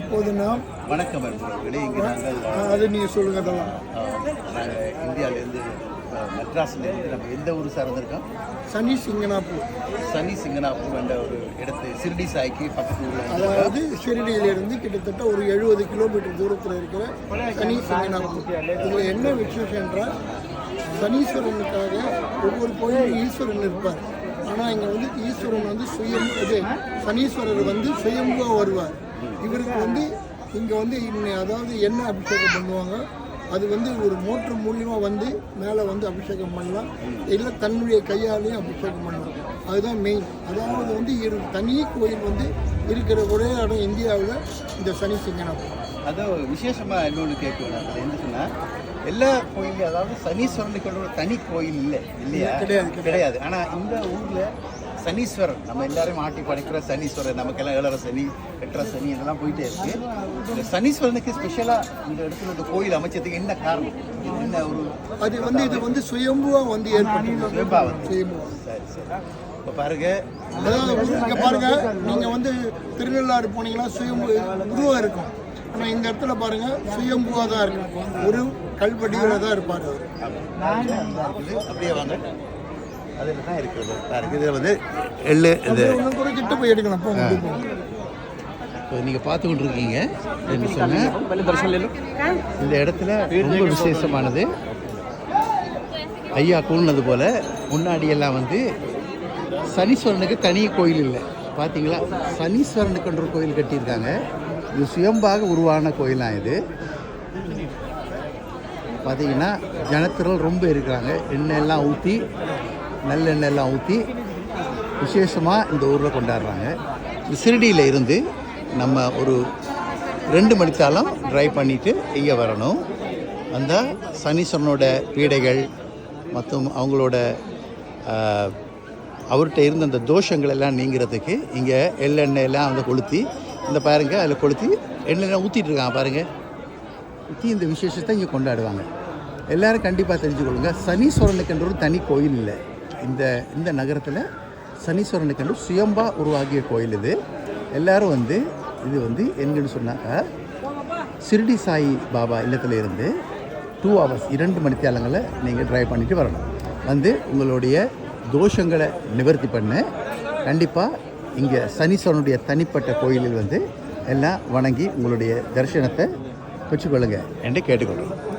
இப்போது நாம் வணக்கம் நண்பர்களே இங்கே நாங்கள் அது நீங்கள் சொல்லுங்க அதெல்லாம். இந்தியாவிலேருந்து மெட்ராஸ்லேருந்து நம்ம எந்த ஊர் சார்ந்திருக்கோம் சனி சிங்கனாப்பூர். சனி சிங்கனாப்பூர் என்ற ஒரு இடத்து சிறுடி சாய்க்கு பக்கத்து ஊரில் அதாவது ஷிரடியிலிருந்து கிட்டத்தட்ட ஒரு எழுபது கிலோமீட்டர் தூரத்தில் இருக்கிற சனி சிங்கனாப்பூர். இதில் என்ன விசேஷம் என்றால் சனீஸ்வரனுக்காக ஒவ்வொரு கோயிலும் ஈஸ்வரன் இருப்பார். ஆனால் இங்கே வந்து ஈஸ்வரன் வந்து சுயம் இது சனீஸ்வரர் வந்து சுயம்புவாக வருவார். இவருக்கு வந்து இங்கே வந்து இன்னை- அதாவது என்ன அபிஷேகம் பண்ணுவாங்க அது வந்து ஒரு மோட்ரு மூலியமாக வந்து மேலே வந்து அபிஷேகம் பண்ணலாம். இல்லை தன்னுடைய கையாலையும் அபிஷேகம் பண்ணலாம். அதுதான் மெயின் அதாவது வந்து இரு தனி கோயில் வந்து இருக்கிற ஒரே இடம் இந்தியாவில் இந்த சனி சிங்கனாபுரம் அதுவும் விசேஷமாக இன்னொன்று கேட்குவேன். நான் என்ன சொன்னால் எல்லா கோயிலையும் அதாவது சனீஸ்வரனுக்கு ஒரு தனி கோயில் இல்லை இல்லையா? கிடையாது, கிடையாது. ஆனால் இந்த ஊரில் சனீஸ்வரன் நம்ம எல்லாரையும் ஆட்டி படைக்கிற சனீஸ்வரன் நமக்கெல்லாம் ஏழரை சனி எட்டரை சனி இதெல்லாம் போயிட்டே இருக்கு. இந்த சனீஸ்வரனுக்கு ஸ்பெஷலாக இந்த இடத்துல இந்த கோயில் அமைச்சதுக்கு என்ன காரணம்? என்ன ஒரு அது வந்து இது வந்து சுயம்புவாக வந்து ஏற்பட்டு சுயம்பா வந்து. சுயம்புவா. சரி சரி. இப்போ பாருங்க. அதாவது பாருங்க நீங்கள் வந்து திருநள்ளாறு போனீங்கன்னா சுயம்பு உருவம் இருக்கும். ஆனால் இந்த இடத்துல பாருங்க சுயம்புவாக தான் இருக்கும் ஒரு கல்வடிவில் தான் இருப்பார் அவர். இருக்குது. அப்படியே வாங்க. அதில் தான் இருக்குது பாருங்க இதில் வந்து எள்ளு இது. கிட்ட போய் எடுக்கலாம். போங்க. இப்போ நீங்கள் பார்த்து கொண்டிருக்கீங்க. இந்த இடத்துல ரொம்ப விசேஷமானது. ஐயா கூறினது போல முன்னாடி எல்லாம் வந்து சனீஸ்வரனுக்கு தனி கோயில் இல்லை. பார்த்தீங்களா? சனீஸ்வரனுக்குன்ற ஒரு கோயில் கட்டியிருக்காங்க. இது சுயம்பாக உருவான கோயிலாம் இது. பார்த்தீங்கன்னா ஜனத்திரல் ரொம்ப இருக்கிறாங்க. எண்ணெய் எல்லாம் ஊற்றி நல்லெண்ணெயெல்லாம் ஊற்றி விசேஷமாக இந்த ஊரில் கொண்டாடுறாங்க. இந்த சிறுடியில் இருந்து நம்ம ஒரு ரெண்டு மணித்தாலும் ட்ரைவ் பண்ணிவிட்டு இங்கே வரணும். அந்த சனீஸ்வரனோட பீடைகள் மற்றும் அவங்களோட அவர்கிட்ட இருந்த அந்த தோஷங்கள் எல்லாம் நீங்கிறதுக்கு இங்கே எள்ளெண்ணெயெல்லாம் வந்து கொளுத்தி இந்த பாருங்க அதில் கொளுத்தி எண்ணெய் ஊற்றிட்டு இருக்காங்க பாருங்கள் ஊற்றி இந்த விசேஷத்தை இங்கே கொண்டாடுவாங்க. எல்லாரும் கண்டிப்பாக தெரிஞ்சுக்கொள்ளுங்க. சனீஸ்வரனுக்கென்று ஒரு தனி கோயில் இல்லை. இந்த இந்த நகரத்தில் சனீஸ்வரனுக்கென்று சுயம்பா உருவாகிய கோயில் இது. எல்லாரும் வந்து இது வந்து எங்கன்னு சொன்னாக்கா சிறுடி சாய் பாபா இல்லத்தில் இருந்து டூ ஹவர்ஸ் இரண்டு மணித்தியாலங்களை நீங்கள் ட்ரைவ் பண்ணிட்டு வரணும். வந்து உங்களுடைய தோஷங்களை நிவர்த்தி பண்ண. கண்டிப்பாக இங்கே சனீஸ்வரனுடைய தனிப்பட்ட கோயிலில் வந்து எல்லாம் வணங்கி உங்களுடைய தரிசனத்தை பெற்றுக்கொள்ளுங்க. என்று கேட்டுக்கொள்கிறோம்.